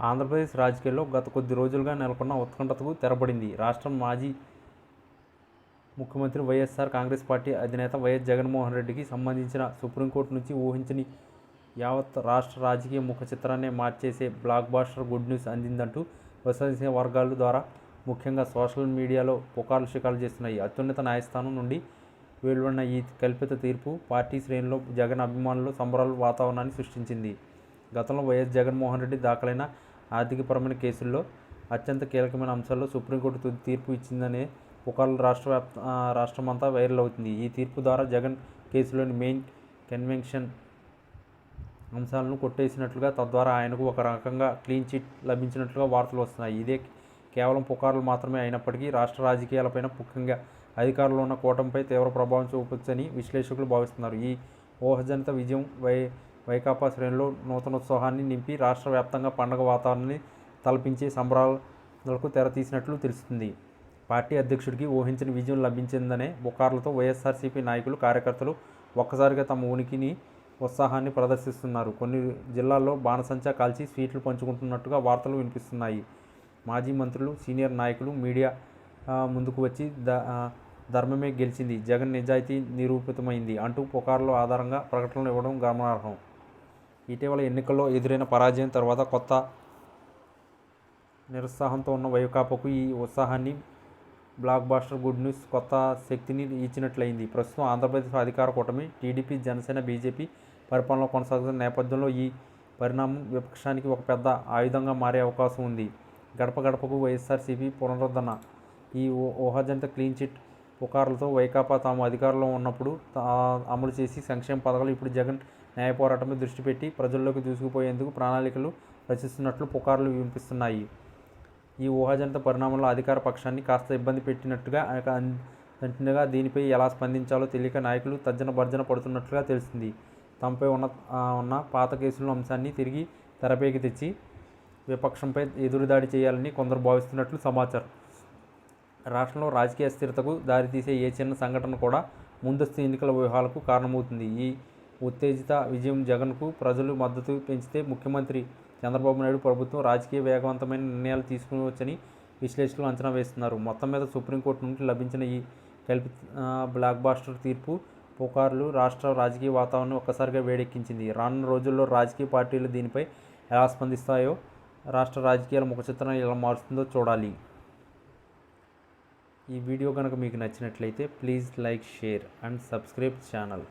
ఆంధ్రప్రదేశ్ రాజకీయాల్లో గత కొద్ది రోజులుగా నెలకొన్న ఉత్కంఠతకు తెరపడింది రాష్ట్రం మాజీ ముఖ్యమంత్రి వైఎస్ఆర్ కాంగ్రెస్ పార్టీ అధినేత వైఎస్ జగన్మోహన్ రెడ్డికి సంబంధించిన సుప్రీంకోర్టు నుంచి ఊహించని యావత్ రాష్ట్ర రాజకీయ ముఖ చిత్రాన్ని మార్చేసే బ్లాక్ బాస్టర్ గుడ్ న్యూస్ అందిందంటూ విశ్వసనీయ వర్గాల ద్వారా ముఖ్యంగా సోషల్ మీడియాలో పుకార్లు షికాలు చేస్తున్నాయి. అత్యున్నత న్యాయస్థానం నుండి వెలువడిన ఈ కల్పిత తీర్పు పార్టీ శ్రేణిలో జగన్ అభిమానులు సంబరాల వాతావరణాన్ని సృష్టించింది. గతంలో వైఎస్ జగన్మోహన్ రెడ్డి దాఖలైన ఆర్థికపరమైన కేసుల్లో అత్యంత కీలకమైన అంశాల్లో సుప్రీంకోర్టు తుది తీర్పు ఇచ్చిందనే పుకార్లు రాష్ట్ర వ్యాప్త రాష్ట్రమంతా వైరల్ అవుతుంది. ఈ తీర్పు ద్వారా జగన్ కేసులోని మెయిన్ కన్వెన్షన్ అంశాలను కొట్టేసినట్లుగా తద్వారా ఆయనకు ఒక రకంగా క్లీన్ చిట్ లభించినట్లుగా వార్తలు వస్తున్నాయి. ఇదే కేవలం పుకార్లు మాత్రమే అయినప్పటికీ రాష్ట్ర రాజకీయాలపైన ముఖ్యంగా అధికారంలో ఉన్న కూటమిపై తీవ్ర ప్రభావం చూపొచ్చని విశ్లేషకులు భావిస్తున్నారు. ఈ ఊహజనిత విజయం వై వైకాపా శ్రేణిలో నూతనోత్సాహాన్ని నింపి రాష్ట్ర వ్యాప్తంగా పండగ వాతావరణాన్ని తలపించే సంబరాలకు తెరతీసినట్లు తెలుస్తుంది. పార్టీ అధ్యక్షుడికి ఊహించని విజయం లభించిందనే బుకార్లతో వైఎస్ఆర్సీపీ నాయకులు కార్యకర్తలు ఒక్కసారిగా తమ ఉనికిని ఉత్సాహాన్ని ప్రదర్శిస్తున్నారు. కొన్ని జిల్లాల్లో బాణసంచా కాల్చి స్వీట్లు పంచుకుంటున్నట్టుగా వార్తలు వినిపిస్తున్నాయి. మాజీ మంత్రులు సీనియర్ నాయకులు మీడియా ముందుకు వచ్చి ద ధర్మమే గెలిచింది. జగన్ నిజాయితీ నిరూపితమైంది అంటూ పుకార్ల ఆధారంగా ప్రకటనలు ఇవ్వడం గమనార్హం. ఇటీవల ఎన్నికల్లో ఎదురైన పరాజయం తర్వాత కొత్త నిరుత్సాహంతో ఉన్న వైకాపాకు ఈ ఉత్సాహాన్ని బ్లాక్ బాస్టర్ గుడ్ న్యూస్ కొత్త శక్తిని ఇచ్చినట్లయింది. ప్రస్తుతం ఆంధ్రప్రదేశ్ అధికార కూటమి టీడీపీ జనసేన బీజేపీ పరిపాలన కొనసాగుతున్న నేపథ్యంలో ఈ పరిణామం విపక్షానికి ఒక పెద్ద ఆయుధంగా మారే అవకాశం ఉంది. గడప గడపకు వైఎస్ఆర్సీపీ పునరుద్ధరణ ఈ ఊహాజంత ఊహాజనిత క్లీన్ చిట్ పుకార్లతో వైకాపా తాము అధికారంలో ఉన్నప్పుడు తా- అమలు చేసి సంక్షేమ పథకాలు ఇప్పుడు జగన్ న్యాయ పోరాటంపై దృష్టి పెట్టి ప్రజల్లోకి దూసుకుపోయేందుకు ప్రణాళికలు రచిస్తున్నట్లు పుకార్లు వినిపిస్తున్నాయి. ఈ ఊహాజనిత పరిణామంలో అధికార పక్షాన్ని కాస్త ఇబ్బంది పెట్టినట్టుగా అంటుగా దీనిపై ఎలా స్పందించాలో తెలియక నాయకులు తర్జన భర్జన పడుతున్నట్లుగా తెలిసింది. తమపై ఉన్న ఉన్న పాత కేసుల అంశాన్ని తిరిగి తెరపైకి తెచ్చి విపక్షంపై ఎదురుదాడి చేయాలని కొందరు భావిస్తున్నట్లు సమాచారం. రాష్ట్రంలో రాజకీయ అస్థిరతకు దారితీసే ఏ చిన్న సంఘటన కూడా ముందస్తు ఎన్నికల వ్యూహాలకు కారణమవుతుంది. ఈ ఉత్తేజిత విజయం జగన్కు ప్రజలు మద్దతు పెంచితే ముఖ్యమంత్రి చంద్రబాబు నాయుడు ప్రభుత్వం రాజకీయ వేగవంతమైన నిర్ణయాలు తీసుకువచ్చని విశ్లేషకులు అంచనా వేస్తున్నారు. మొత్తం మీద సుప్రీంకోర్టు నుండి లభించిన ఈ కల్పి బ్లాక్ బాస్టర్ తీర్పు పుకార్లు రాష్ట్ర రాజకీయ వాతావరణం ఒక్కసారిగా వేడెక్కించింది. రానున్న రోజుల్లో రాజకీయ పార్టీలు దీనిపై ఎలా స్పందిస్తాయో రాష్ట్ర రాజకీయాల ముఖ చిత్రం ఎలా మారుస్తుందో చూడాలి. ఈ వీడియో కనుక మీకు నచ్చినట్లయితే please like share and subscribe channel.